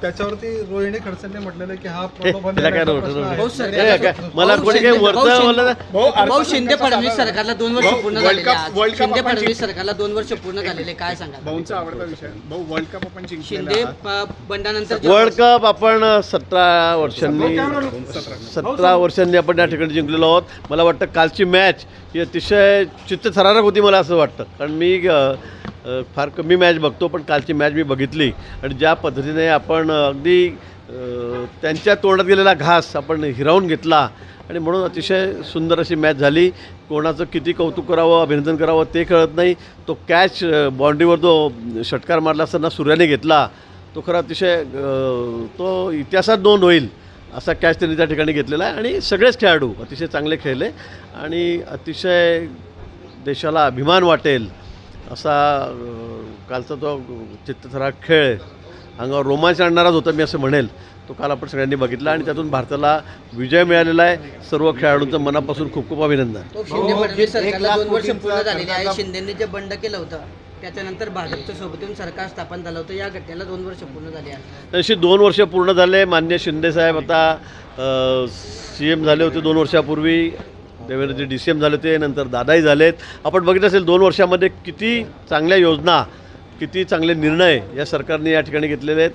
त्याच्यावरती रोहिणी खडसेंनी म्हटलेलं की हा मला कोणी काही शिंदे- भाऊ फडणवीस सरकारला दोन वर्ष पूर्ण वर्ल्ड झालेले कप- आज. वर्ल्ड कप शिंदे आपण फडणवीस सरकारला दोन वर्ष पूर्ण झालेले काय सांगा भाऊंचा आवडता विषय. भाऊ वर्ल्ड कप आपण जिंकलेला शिंदे बंडानंतर वर्ल्ड कप आपण सतरा वर्षांनी सतरा वर्षांनी आपण या ठिकाणी जिंकलेलो आहोत. मला वाटतं कालची मॅच ही अतिशय चित्तथरारक होती मला असं वाटतं. कारण मी फार कमी मॅच बघतो पण कालची मॅच मी बघितली. आणि ज्या पद्धतीने आपण अगदी त्यांच्या तोंडात गेलेला घास आपण हिरावून घेतला आणि म्हणून अतिशय सुंदर अशी मॅच झाली. कोणाचं किती कौतुक करावं अभिनंदन करावं ते कळत नाही. तो कॅच बाउंड्रीवर जो षटकार मारला असताना सूर्याने घेतला तो खरा अतिशय तो इतिहासात नोंद होईल असा कॅच त्यांनी त्या ठिकाणी घेतलेला आहे. आणि सगळेच खेळाडू अतिशय चांगले खेळले आणि अतिशय देशाला अभिमान वाटेल. असा कालचा तो चित्तथरा खेळ अंगावर रोमांच आणणाराच होता मी असं म्हणेल. तो काल आपण सगळ्यांनी बघितला आणि त्यातून भारताला विजय मिळालेला आहे. सर्व खेळाडूंचं मनापासून खूप खूप अभिनंदन. तो शिंदे फडणवीस सरकारला दोन वर्ष पूर्ण झालेले आहे. शिंदेने जे बंड केलं होतं त्याच्यानंतर भाजपच्या सोबत येऊन सरकार स्थापन झालं होतं. या घटनेला दोन वर्ष पूर्ण झाली आहे. तशी दोन वर्ष पूर्ण झाले. मान्य शिंदेसाहेब आता सी एम झाले होते दोन वर्षापूर्वी. देवेंद्रजी डी सी एम झाले होते नंतर दादाही झालेत. आपण बघितलं असेल दोन वर्षामध्ये किती चांगल्या योजना किती चांगले निर्णय या सरकारने या ठिकाणी घेतलेले आहेत.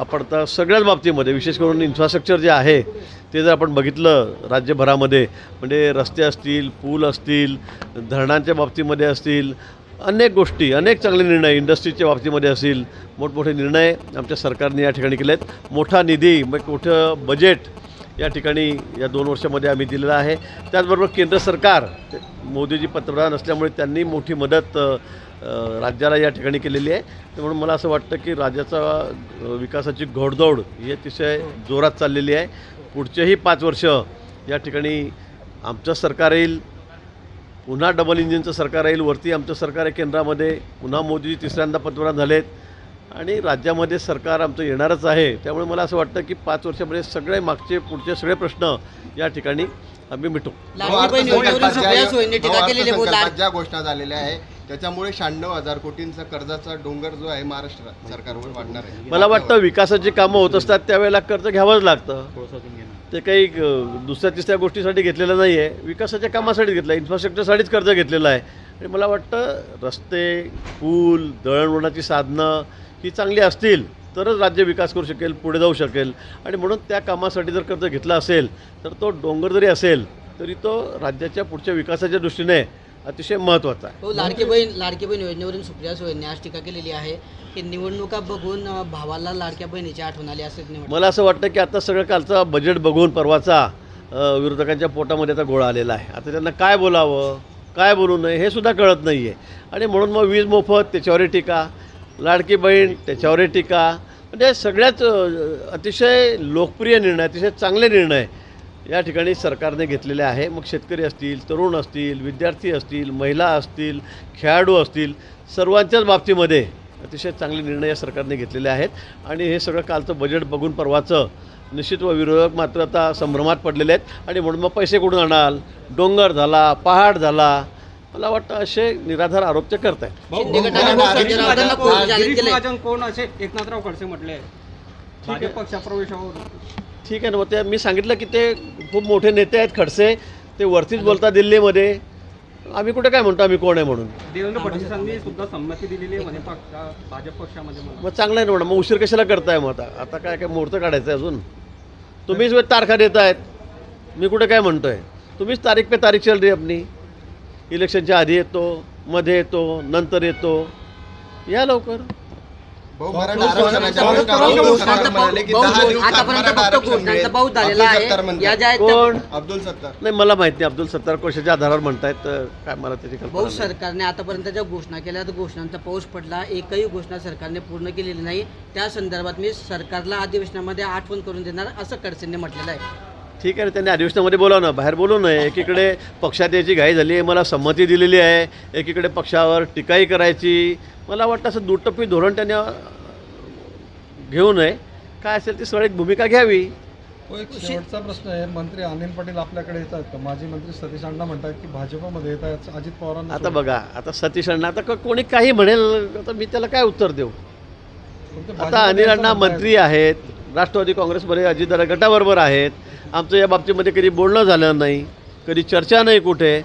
आपण आता सगळ्याच बाबतीमध्ये विशेष करून इन्फ्रास्ट्रक्चर जे आहे ते जर आपण बघितलं राज्यभरामध्ये म्हणजे रस्ते असतील पूल असतील धरणांच्या बाबतीमध्ये असतील अनेक गोष्टी अनेक चांगले निर्णय इंडस्ट्रीच्या बाबतीमध्ये असतील मोठमोठे निर्णय आमच्या सरकारने या ठिकाणी केले आहेत मोठा निधी मग मोठं बजेट या ठिकाणी या दोन वर्षामध्ये आम्ही दिलेला आहे. त्याचबरोबर केंद्र सरकार ते- मोदीजी पंतप्रधान असल्यामुळे त्यांनी मोठी मदत राज्याला या ठिकाणी केलेली आहे. त्यामुळे मला असं वाटतं की राज्याचा विकासाची घोडदौड ही अतिशय जोरात चाललेली आहे. पुढचेही पाच वर्ष या ठिकाणी आमचं सरकार येईल. पुन्हा डबल इंजिनचं सरकार येईल. वरती आमचं सरकार आहे केंद्रामध्ये. पुन्हा मोदीजी तिसऱ्यांदा पंतप्रधान झालेत. आणि राज्यामध्ये सरकार आमचं येणारच आहे. त्यामुळे मला असं वाटतं की पाच वर्षामध्ये सगळे मागचे पुढचे सगळे प्रश्न या ठिकाणी आम्ही मिटू. ज्या घोषणा झालेल्या आहे. त्याच्यामुळे शहाण्णव हजार कोटींचा कर्जाचा डोंगर जो आहे महाराष्ट्र सरकारवर वाढणार आहे. मला वाटतं विकासाची कामं होत असतात त्यावेळेला कर्ज घ्यावंच लागतं. ते काही दुसऱ्या तिसऱ्या गोष्टीसाठी घेतलेलं नाही आहे विकासाच्या कामासाठी घेतलं आहे. इन्फ्रास्ट्रक्चरसाठीच कर्ज घेतलेलं आहे. आणि मला वाटतं रस्ते पूल दळणवळणाची साधनं ही चांगली असतील तरच राज्य विकास करू शकेल पुढे जाऊ शकेल. आणि म्हणून त्या कामासाठी जर कर्ज घेतलं असेल तर तो डोंगर जरी असेल तरी तो राज्याच्या पुढच्या विकासाच्या दृष्टीने अतिशय महत्त्वाचा आहे. हो लाडकी बहीण लाडकी बहीण योजनेवरून सुप्रिया सुळेंनी आज टीका केलेली आहे की निवडणुका बघून भावाला लाडक्या बहिणीची आठवण आली असं निवड मला असं वाटतं की आता सगळं कालचा बजेट बघून परवाचा विरोधकांच्या पोटामध्ये आता गोळा आलेला आहे. आता त्यांना काय बोलावं काय बोलू नये हे सुद्धा कळत नाही आहे आणि म्हणून मग वीज मोफत त्याच्यावरही टीका. लाडकी बहीण त्याच्यावरही टीका. म्हणजे सगळ्याच अतिशय लोकप्रिय निर्णय अतिशय चांगले निर्णय या ठिकाणी सरकारने घेतलेले आहे. मग शेतकरी असतील तरुण असतील विद्यार्थी असतील महिला असतील खेळाडू असतील सर्वांच्याच बाबतीमध्ये अतिशय चांगले निर्णय या सरकारने घेतलेले आहेत. आणि हे सगळं कालचं बजेट बघून परवाचं निश्चित व विरोधक मात्र आता संभ्रमात पडलेले आहेत. आणि म्हणून मग पैसे कुठून आणाल? डोंगर झाला पहाड झाला मला वाटतं असे निराधार आरोप ते करत आहेत महाजन कोण असे? एकनाथराव खडसे म्हटले. भाजप पक्षप्रवेशावर. ठीक आहे ना मग ते मी सांगितलं की ते खूप मोठे नेते आहेत खडसे. ते वरतीच बोलतात दिल्लीमध्ये. आम्ही कुठे काय म्हणतो आम्ही कोण आहे म्हणून? देवेंद्र फडणवीसांनी सुद्धा संमती दिलेली आहे म्हणे पक्ष भाजप पक्षामध्ये म्हणून. मग चांगलं आहे ना म्हणा मग उशीर कशाला करताय मग आता? आता काय काय मुहूर्त काढायचं आहे अजून? तुम्हीच वे तारखा देत आहेत मी कुठे काय म्हणतोय? तुम्हीच तारीख पे तारीख चल रही अपनी. इलेक्शनच्या आधी येतो मध्ये येतो नंतर येतो. या लवकर. कोण? अब्दुल सत्तार नाही मला माहिती नाही अब्दुल सत्तार कोशाच्या आधारावर म्हणतायत तर काय मला त्याची कल्पना भाऊ. सरकारने आतापर्यंत ज्या घोषणा केल्या त्या घोषणांचा पाऊस पडला. एकही घोषणा सरकारने पूर्ण केलेली नाही. त्या संदर्भात मी सरकारला अधिवेशनामध्ये आठवण करून देणार असं खडसेंनी म्हटलेलं आहे. ठीक आहे त्यांनी अधिवेशनामध्ये बोलावणं बाहेर बोलू नये. एकीकडे पक्षात याची घाई झाली आहे. मला संमती दिलेली आहे. एकीकडे पक्षावर टीकाही करायची. मला वाटतं असं दुटप्पी धोरण त्यांनी घेऊ नये. काय असेल ती सरळ एक भूमिका घ्यावी. तो एक शेवटचा प्रश्न आहे. मंत्री अनिल पाटील आपल्याकडे येतात का? माजी मंत्री सतीश अण्णा म्हणतात की भाजपमध्ये येत आहेत अजित पवारांना आता. बघा आता सतीश अण्णा आता क- कोणी काही म्हणेल आता मी त्याला काय उत्तर देऊ? आता अनिल अण्णा. मंत्री आहेत. राष्ट्रवादी काँग्रेसमध्ये अजितदादा गटाबरोबर आहेत. आमचं या बाबतीमध्ये कधी बोलणं झालं नाही कधी चर्चा नाही कुठे.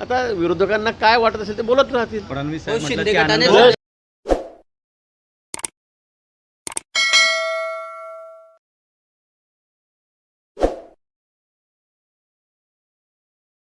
आता विरोधकांना काय वाटत असेल ते बोलत राहतील. हो, गटाने